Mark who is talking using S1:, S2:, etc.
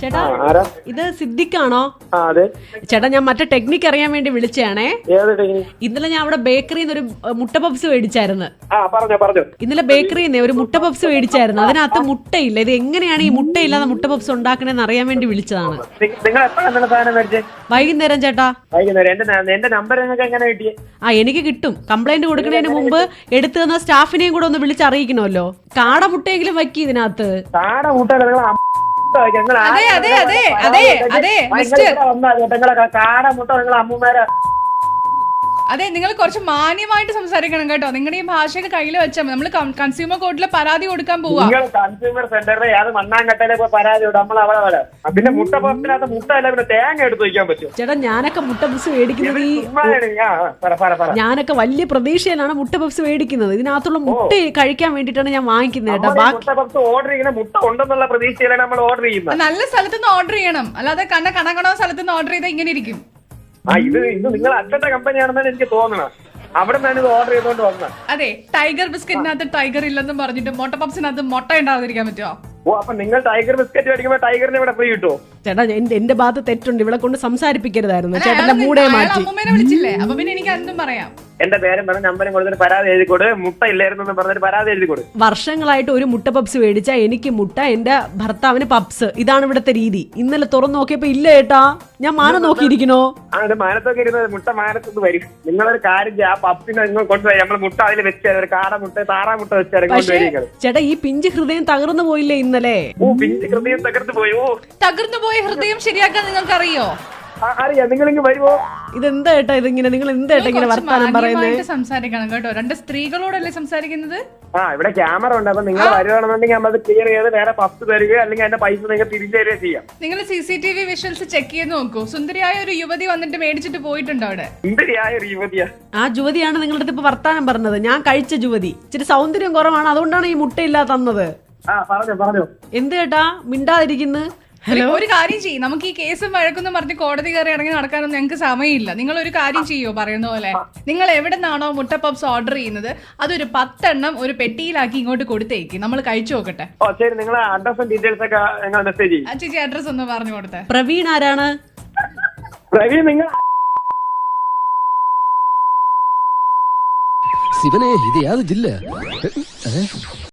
S1: ചേട്ടാ ഇത് സിദ്ദിഖാണോ? ചേട്ടാ ഞാൻ മറ്റേ ടെക്നിക്ക് അറിയാൻ വേണ്ടി വിളിച്ചതാണേ
S2: ഏത്
S1: ഇന്നലെ ഞാൻ അവിടെ ബേക്കറിയിൽ നിന്ന് ഒരു മുട്ട പപ്സ് മേടിച്ചായിരുന്നു. ഇന്നലെ ബേക്കറിയിൽ നിന്ന് ഒരു മുട്ട പപ്സ് മേടിച്ചായിരുന്നു. അതിനകത്ത് മുട്ടയില്ല. ഇത് എങ്ങനെയാണ് ഈ മുട്ടയില്ലാതെ മുട്ട പപ്സ് ഉണ്ടാക്കണേന്ന് അറിയാൻ വേണ്ടി വിളിച്ചതാണ്. വൈകുന്നേരം ചേട്ടാ. ആ എനിക്ക് കിട്ടും. കംപ്ലൈന്റ് കൊടുക്കുന്നതിന് മുമ്പ് എടുത്തു തന്ന സ്റ്റാഫിനെയും കൂടെ ഒന്ന് വിളിച്ചറിയിക്കണമല്ലോ. കാട മുട്ടയെങ്കിലും വയ്ക്കി ഇതിനകത്ത്.
S2: കാട നിങ്ങൾ ഞങ്ങൾ
S3: അതെ, അതെ, അതെ, അതെ, അതെ, മിസ്റ്റർ.
S2: നിങ്ങളെ കാട മുട്ട നിങ്ങൾ അമ്മമാരെ
S3: അതെ നിങ്ങൾ കുറച്ച് മാന്യമായിട്ട് സംസാരിക്കണം കേട്ടോ. നിങ്ങളുടെ ഈ ഭാഷയൊക്കെ കയ്യിൽ വെച്ചാൽ നമ്മൾ കൺസ്യൂമർ കോർട്ടിൽ പരാതി കൊടുക്കാൻ പോവാ.
S2: നിങ്ങൾ കൺസ്യൂമർ സെന്ററിലെ അത് മണ്ണാങ്കട്ടയിലെ പോയി പരാതി നമ്മൾ അവിടെ പിന്നെ മുട്ട പുറത്തിനകത്ത് മുട്ട അല്ല പിന്നെ തേങ്ങ എടുത്ത് വയ്ക്കാൻ പറ്റും
S1: ചേട്ടാ ഞാനൊക്കെ മുട്ട പപ്സ് മേടിക്കുന്നത് ഈ ഞാനൊക്കെ വലിയ പ്രതീക്ഷയിലാണ് മുട്ട പപ്സ് മേടിക്കുന്നത്. ഇതിനകത്തുള്ള മുട്ട കഴിക്കാൻ വേണ്ടിട്ടാണ് ഞാൻ വാങ്ങിക്കുന്നത് കേട്ടോ. ബാക്കി
S2: ഓർഡർ ചെയ്യുന്ന മുട്ട ഉണ്ടെന്നുള്ള പ്രതീക്ഷയിലാണ് നമ്മൾ ഓർഡർ ചെയ്യുന്നത്.
S3: നല്ല സ്ഥലത്ത് നിന്ന് ഓർഡർ ചെയ്യണം. അല്ലാതെ കണ്ണ കണക്കണോ സ്ഥലത്ത് നിന്ന് ഓർഡർ ചെയ്താൽ ഇങ്ങനെ ഇരിക്കും.
S2: ആ ഇത് ഇത് നിങ്ങൾ അച്ഛന്റെ കമ്പനിയാണെന്നാണ് എനിക്ക് തോന്നണം അവിടെ നിന്നാണ് ഇത് ഓർഡർ ചെയ്തുകൊണ്ട് വന്നത്.
S3: അതെ ടൈഗർ ബിസ്ക്കറ്റിനകത്ത് ടൈഗർ ഇല്ലെന്നും പറഞ്ഞിട്ട് മുട്ട പപ്സിനകത്ത് മുട്ട ഉണ്ടാകാതിരിക്കാൻ പറ്റുമോ
S2: ഓ അപ്പൊ നിങ്ങൾ ടൈഗർ ബിസ്ക്കറ്റ് മേടിക്കുമ്പോ ടൈഗറിന് ഇവിടെ ഫ്രീ കിട്ടുമോ
S1: ചേട്ടാ എന്റെ എന്റെ ഭാഗത്ത് തെറ്റുണ്ട്. ഇവിടെ കൊണ്ട് സംസാരിപ്പിക്കരുതായിരുന്നു. ചേട്ടന്റെ മൂടേ
S3: മൂടെ
S1: മാറ്റി.
S3: അമ്മൂമ്മേനെ വിളിച്ചില്ലേ? അപ്പൊ പിന്നെ എനിക്ക് എന്തും പറയാം.
S2: എന്റെ പേരും പറഞ്ഞ നമ്പരും കൊടുത്തിട്ട് പരാതി എഴുതി കൊടു. മുട്ട ഇല്ലായിരുന്നു എന്ന് പറഞ്ഞിട്ട് പരാതി എഴുതി കൊടു.
S1: വർഷങ്ങളായിട്ട് ഒരു മുട്ട പപ്സ് മേടിച്ച എനിക്ക് മുട്ട എന്റെ ഭർത്താവിന് പപ്സ്. ഇതാണ് ഇവിടുത്തെ രീതി. ഇന്നലെ തുറന്നു നോക്കിയപ്പോ ഇല്ല ഏട്ടാ. ഞാൻ മാനം നോക്കിയിരിക്കണോ
S2: ആ ഇത് മാനത്തൊക്കെ ഇരുന്നത് മുട്ട മാനത്തുനിന്ന് വരും. നിങ്ങളൊരു കാര്യം ചെയ്യ്, ആ പപ്പിനെ നിങ്ങൾ കൊണ്ടുപോയി നമ്മൾ മുട്ട അതിൽ വെച്ച് ഒരു കാട മുട്ട താറാ മുട്ട വെച്ച്
S1: പക്ഷേ
S2: കൊണ്ടുവരിക
S1: ചേട്ടാ ഈ പിഞ്ച് ഹൃദയം തകർന്നു പോയില്ലേ ഇന്നലെ?
S2: ഓ പിഞ്ച് ഹൃദയം തകർത്ത് പോയോ? ഓ
S3: തകർന്നു പോയ ഹൃദയം ശരിയാക്കാൻ നിങ്ങൾക്ക് അറിയോ.
S2: ഇങ്ങ് വരുമോ
S1: ഇതെന്താ ഏട്ടാ ഇതിങ്ങനെ? നിങ്ങൾ എന്താ ഏട്ടാ ഇങ്ങനെ വർത്താനം പറയുന്നത്
S3: സംസാരിക്കണം കേട്ടോ. രണ്ട് സ്ത്രീകളോടല്ലേ സംസാരിക്കുന്നത്?
S2: ആ ഇവിടെ ക്യാമറ ഉണ്ട്. അപ്പൊ നിങ്ങൾ വരുവാണെന്നുണ്ടെങ്കിൽ നമ്മൾ ക്ലിയർ ചെയ്ത് വേറെ പത്ത് തരികയോ അല്ലെങ്കിൽ അതിന്റെ പൈസ നിങ്ങൾ തിരിച്ചു തരികയോ ചെയ്യാം.
S3: നിങ്ങൾ C C T V visuals check ചെയ്ത് നോക്കൂ. സുന്ദരിയായ ഒരു യുവതി വന്നിട്ട് മേടിച്ചിട്ട് പോയിട്ടുണ്ട് അവിടെ?
S2: സുന്ദരിയായ ഒരു യുവതിയാ.
S1: ആ യുവതിയാണ് നിങ്ങളുടെ അടുത്ത് ഇപ്പൊ വർത്താനം പറഞ്ഞത്. ഞാൻ കഴിച്ച യുവതി. ഇച്ചിരി സൗന്ദര്യം കുറവാണ്. അതുകൊണ്ടാണ് ഈ മുട്ടയില്ലാതെ തന്നത്.
S2: ആ പറഞ്ഞോ പറഞ്ഞോ.
S1: എന്ത് ചേട്ടാ മിണ്ടാതിരിക്കുന്നു.
S3: ഹലോ ഒരു കാര്യം ചെയ്യും. നമുക്ക് ഈ കേസ് വഴക്കെന്ന് പറഞ്ഞ് കോടതി കയറി ഇറങ്ങി നടക്കാനൊന്നും ഞങ്ങൾക്ക് സമയമില്ല. നിങ്ങൾ ഒരു കാര്യം ചെയ്യോ പറയുന്ന പോലെ? നിങ്ങൾ എവിടെ നിന്നാണോ മുട്ട പപ്സ് ഓർഡർ ചെയ്യുന്നത് അതൊരു പത്തെണ്ണം ഒരു പെട്ടിയിലാക്കി ഇങ്ങോട്ട് കൊടുത്തേക്ക്. നമ്മൾ കഴിച്ചു നോക്കട്ടെ. ചേച്ചി അഡ്രസ് ഒന്ന് പറഞ്ഞു കൊടുത്തേ.
S1: പ്രവീൺ ആരാണ്?
S2: പ്രവീൺ നിങ്ങൾ
S4: ശിവനെ ഇത് യാതൊരു ജില്ല.